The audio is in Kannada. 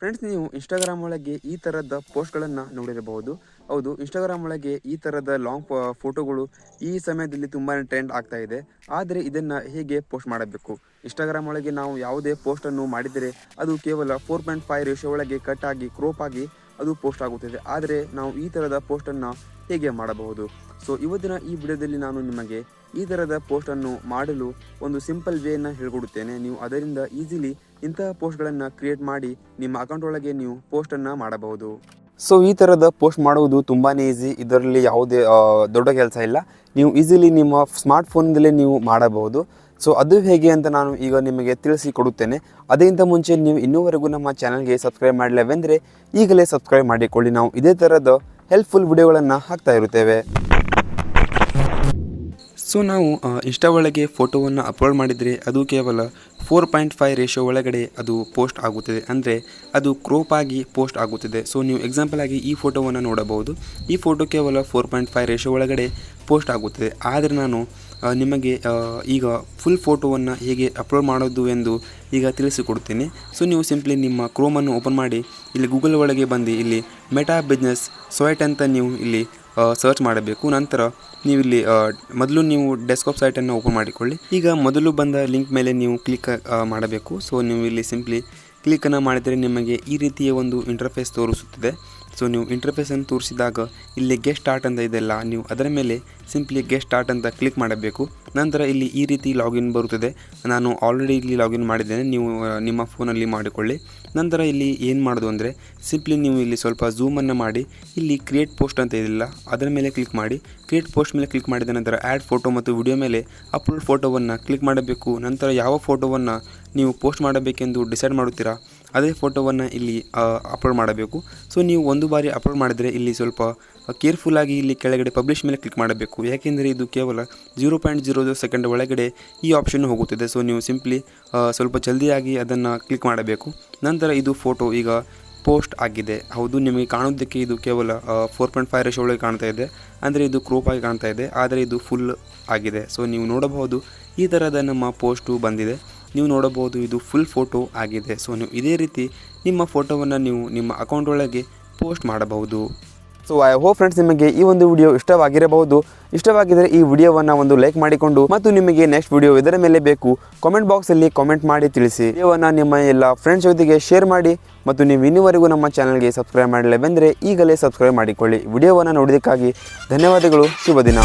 ಫ್ರೆಂಡ್ಸ್ ನೀವು ಇನ್ಸ್ಟಾಗ್ರಾಮ್ ಒಳಗೆ ಈ ಥರದ ಪೋಸ್ಟ್ಗಳನ್ನು ನೋಡಿರಬಹುದು. ಹೌದು ಇನ್ಸ್ಟಾಗ್ರಾಮ್ ಒಳಗೆ ಈ ಥರದ ಲಾಂಗ್ ಫೋಟೋಗಳು ಈ ಸಮಯದಲ್ಲಿ ತುಂಬಾ ಟ್ರೆಂಡ್ ಆಗ್ತಾ ಇದೆ. ಆದರೆ ಇದನ್ನು ಹೇಗೆ ಪೋಸ್ಟ್ ಮಾಡಬೇಕು? ಇನ್ಸ್ಟಾಗ್ರಾಮ್ ಒಳಗೆ ನಾವು ಯಾವುದೇ ಪೋಸ್ಟನ್ನು ಮಾಡಿದರೆ ಅದು ಕೇವಲ ಫೋರ್ ಪಾಯಿಂಟ್ ಫೈವ್ ರೇಷೋ ಒಳಗೆ ಕಟ್ ಆಗಿ ಕ್ರೋಪ್ ಆಗಿ ಅದು ಪೋಸ್ಟ್ ಆಗುತ್ತದೆ. ಆದರೆ ನಾವು ಈ ಥರದ ಪೋಸ್ಟನ್ನು ಹೇಗೆ ಮಾಡಬಹುದು? ಸೊ ಇವತ್ತಿನ ಈ ವಿಡಿಯೋದಲ್ಲಿ ನಾನು ನಿಮಗೆ ಈ ಥರದ ಪೋಸ್ಟನ್ನು ಮಾಡಲು ಒಂದು ಸಿಂಪಲ್ ವೇಯನ್ನು ಹೇಳ್ಕೊಡುತ್ತೇನೆ. ನೀವು ಅದರಿಂದ ಈಸಿಲಿ ಇಂತಹ ಪೋಸ್ಟ್ಗಳನ್ನು ಕ್ರಿಯೇಟ್ ಮಾಡಿ ನಿಮ್ಮ ಅಕೌಂಟ್ ಒಳಗೆ ನೀವು ಪೋಸ್ಟನ್ನು ಮಾಡಬಹುದು. ಸೊ ಈ ಥರದ ಪೋಸ್ಟ್ ಮಾಡುವುದು ತುಂಬಾ ಈಸಿ ಇದರಲ್ಲಿ ಯಾವುದೇ ದೊಡ್ಡ ಕೆಲಸ ಇಲ್ಲ. ನೀವು ಈಸಿಲಿ ನಿಮ್ಮ ಸ್ಮಾರ್ಟ್ ಫೋನ್ದಲ್ಲೇ ನೀವು ಮಾಡಬಹುದು. ಸೊ ಅದು ಹೇಗೆ ಅಂತ ನಾನು ಈಗ ನಿಮಗೆ ತಿಳಿಸಿಕೊಡುತ್ತೇನೆ ಅದಕ್ಕಿಂತ ಮುಂಚೆ ನೀವು ಇನ್ನೂವರೆಗೂ ನಮ್ಮ ಚಾನಲ್ಗೆ ಸಬ್ಸ್ಕ್ರೈಬ್ ಮಾಡಲಿಲ್ಲವೆಂದರೆ ಈಗಲೇ ಸಬ್ಸ್ಕ್ರೈಬ್ ಮಾಡಿಕೊಳ್ಳಿ. ನಾವು ಇದೇ ಥರದ ಹೆಲ್ಪ್ಫುಲ್ ವಿಡಿಯೋಗಳನ್ನು ಹಾಕ್ತಾ ಇರುತ್ತೇವೆ. ಸೊ ನಾವು ಇಷ್ಟ ಒಳಗೆ ಫೋಟೋವನ್ನು ಅಪ್ಲೋಡ್ ಮಾಡಿದರೆ ಅದು ಕೇವಲ ಫೋರ್ ಪಾಯಿಂಟ್ ಫೈವ್ ರೇಷೋ ಒಳಗಡೆ ಅದು ಪೋಸ್ಟ್ ಆಗುತ್ತದೆ. ಅಂದರೆ ಅದು ಕ್ರೋಪ್ ಆಗಿ ಪೋಸ್ಟ್ ಆಗುತ್ತದೆ. ಸೊ ನೀವು ಎಕ್ಸಾಂಪಲ್ ಆಗಿ ಈ ಫೋಟೋವನ್ನು ನೋಡಬಹುದು. ಈ ಫೋಟೋ ಕೇವಲ ಫೋರ್ ಪಾಯಿಂಟ್ ಫೈವ್ ರೇಷೋ ಒಳಗಡೆ ಪೋಸ್ಟ್ ಆಗುತ್ತದೆ. ಆದರೆ ನಾನು ನಿಮಗೆ ಈಗ ಫುಲ್ ಫೋಟೋವನ್ನು ಹೇಗೆ ಅಪ್ಲೋಡ್ ಮಾಡೋದು ಎಂದು ಈಗ ತಿಳಿಸಿಕೊಡ್ತೀನಿ. ಸೊ ನೀವು ಸಿಂಪ್ಲಿ ನಿಮ್ಮ ಕ್ರೋಮನ್ನು ಓಪನ್ ಮಾಡಿ, ಇಲ್ಲಿ ಗೂಗಲ್ ಒಳಗೆ ಬಂದು ಇಲ್ಲಿ ಮೆಟಾ ಬಿಸ್ನೆಸ್ ಸೊಯಟ್ ಅಂತ ನೀವು ಇಲ್ಲಿ ಸರ್ಚ್ ಮಾಡಬೇಕು. ನಂತರ ನೀವು ಇಲ್ಲಿ ಮೊದಲು ನೀವು ಡೆಸ್ಕ್ಟಾಪ್ ಸೈಟನ್ನು ಓಪನ್ ಮಾಡಿಕೊಳ್ಳಿ. ಈಗ ಮೊದಲು ಬಂದ ಲಿಂಕ್ ಮೇಲೆ ನೀವು ಕ್ಲಿಕ್ ಮಾಡಬೇಕು. ಸೊ ನೀವು ಇಲ್ಲಿ ಸಿಂಪ್ಲಿ ಕ್ಲಿಕ್ಕನ್ನು ಮಾಡಿದರೆ ನಿಮಗೆ ಈ ರೀತಿಯ ಒಂದು ಇಂಟರ್ಫೇಸ್ ತೋರಿಸುತ್ತದೆ. ಸೊ ನೀವು ಇಂಟರ್ಫೇಸನ್ನು ತೋರಿಸಿದಾಗ ಇಲ್ಲಿ ಗೆಸ್ಟ್ ಆರ್ಟ್ ಅಂತ ಇದೆಲ್ಲ ನೀವು ಅದರ ಮೇಲೆ ಸಿಂಪ್ಲಿ ಗೆಸ್ಟ್ ಆರ್ಟ್ ಅಂತ ಕ್ಲಿಕ್ ಮಾಡಬೇಕು. ನಂತರ ಇಲ್ಲಿ ಈ ರೀತಿ ಲಾಗಿನ್ ಬರುತ್ತದೆ. ನಾನು ಆಲ್ರೆಡಿ ಇಲ್ಲಿ ಲಾಗಿನ್ ಮಾಡಿದ್ದೇನೆ. ನೀವು ನಿಮ್ಮ ಫೋನಲ್ಲಿ ಮಾಡಿಕೊಳ್ಳಿ. ನಂತರ ಇಲ್ಲಿ ಏನು ಮಾಡೋದು ಅಂದರೆ ಸಿಂಪ್ಲಿ ನೀವು ಇಲ್ಲಿ ಸ್ವಲ್ಪ ಝೂಮನ್ನು ಮಾಡಿ. ಇಲ್ಲಿ ಕ್ರಿಯೇಟ್ ಪೋಸ್ಟ್ ಅಂತ ಇದಿಲ್ಲ. ಅದರ ಮೇಲೆ ಕ್ಲಿಕ್ ಮಾಡಿ. ಕ್ರಿಯೇಟ್ ಪೋಸ್ಟ್ ಮೇಲೆ ಕ್ಲಿಕ್ ಮಾಡಿದ ನಂತರ ಆ್ಯಡ್ ಫೋಟೋ ಮತ್ತು ವಿಡಿಯೋ ಮೇಲೆ ಅಪ್ಲೋಡ್ ಫೋಟೋವನ್ನು ಕ್ಲಿಕ್ ಮಾಡಬೇಕು. ನಂತರ ಯಾವ ಫೋಟೋವನ್ನು ನೀವು ಪೋಸ್ಟ್ ಮಾಡಬೇಕೆಂದು ಡಿಸೈಡ್ ಮಾಡುತ್ತೀರಾ? ಅದೇ ಫೋಟೋವನ್ನು ಇಲ್ಲಿ ಅಪ್ಲೋಡ್ ಮಾಡಬೇಕು. ಸೊ ನೀವು ಒಂದು ಬಾರಿ ಅಪ್ಲೋಡ್ ಮಾಡಿದರೆ ಇಲ್ಲಿ ಸ್ವಲ್ಪ ಕೇರ್ಫುಲ್ಲಾಗಿ ಇಲ್ಲಿ ಕೆಳಗಡೆ ಪಬ್ಲಿಷ್ ಮೇಲೆ ಕ್ಲಿಕ್ ಮಾಡಬೇಕು. ಯಾಕೆಂದರೆ ಇದು ಕೇವಲ ಜೀರೋ ಪಾಯಿಂಟ್ ಜೀರೋ ಸೆಕೆಂಡ್ ಒಳಗಡೆ ಈ ಆಪ್ಷನ್ ಹೋಗುತ್ತದೆ. ಸೊ ನೀವು ಸಿಂಪ್ಲಿ ಸ್ವಲ್ಪ ಜಲ್ದಿಯಾಗಿ ಅದನ್ನು ಕ್ಲಿಕ್ ಮಾಡಬೇಕು. ನಂತರ ಇದು ಫೋಟೋ ಈಗ ಪೋಸ್ಟ್ ಆಗಿದೆ. ಹೌದು, ನಿಮಗೆ ಕಾಣೋದಕ್ಕೆ ಇದು ಕೇವಲ ಫೋರ್ ಪಾಯಿಂಟ್ ಫೈವ್ ರೇಷ್ ಒಳಗೆ ಕಾಣ್ತಾ ಇದೆ. ಅಂದರೆ ಇದು ಕ್ರೋಪ್ ಆಗಿ ಕಾಣ್ತಾ ಇದೆ. ಆದರೆ ಇದು ಫುಲ್ ಆಗಿದೆ. ಸೊ ನೀವು ನೋಡಬಹುದು ಈ ಥರದ ನಮ್ಮ ಪೋಸ್ಟು ಬಂದಿದೆ. ನೀವು ನೋಡಬಹುದು, ಇದು ಫುಲ್ ಫೋಟೋ ಆಗಿದೆ. ಸೊ ನೀವು ಇದೇ ರೀತಿ ನಿಮ್ಮ ಫೋಟೋವನ್ನು ನೀವು ನಿಮ್ಮ ಅಕೌಂಟ್ ಒಳಗೆ ಪೋಸ್ಟ್ ಮಾಡಬಹುದು. ಸೊ ಐ ಹೋಪ್ ಫ್ರೆಂಡ್ಸ್ ನಿಮಗೆ ಈ ಒಂದು ವಿಡಿಯೋ ಇಷ್ಟವಾಗಿರಬಹುದು. ಇಷ್ಟವಾಗಿದ್ದರೆ ಈ ವಿಡಿಯೋವನ್ನು ಒಂದು ಲೈಕ್ ಮಾಡಿಕೊಂಡು ಮತ್ತು ನಿಮಗೆ ನೆಕ್ಸ್ಟ್ ವಿಡಿಯೋ ಇದರ ಮೇಲೆ ಬೇಕು ಕಾಮೆಂಟ್ ಬಾಕ್ಸಲ್ಲಿ ಕಾಮೆಂಟ್ ಮಾಡಿ ತಿಳಿಸಿ. ವಿಡಿಯೋವನ್ನು ನಿಮ್ಮ ಎಲ್ಲ ಫ್ರೆಂಡ್ಸ್ ಜೊತೆಗೆ ಶೇರ್ ಮಾಡಿ ಮತ್ತು ನೀವು ಇನ್ನೂವರೆಗೂ ನಮ್ಮ ಚಾನಲ್ಗೆ ಸಬ್ಸ್ಕ್ರೈಬ್ ಮಾಡಲೇವೆಂದರೆ ಈಗಲೇ ಸಬ್ಸ್ಕ್ರೈಬ್ ಮಾಡಿಕೊಳ್ಳಿ. ವಿಡಿಯೋವನ್ನು ನೋಡೋದಕ್ಕಾಗಿ ಧನ್ಯವಾದಗಳು. ಶುಭ ದಿನ.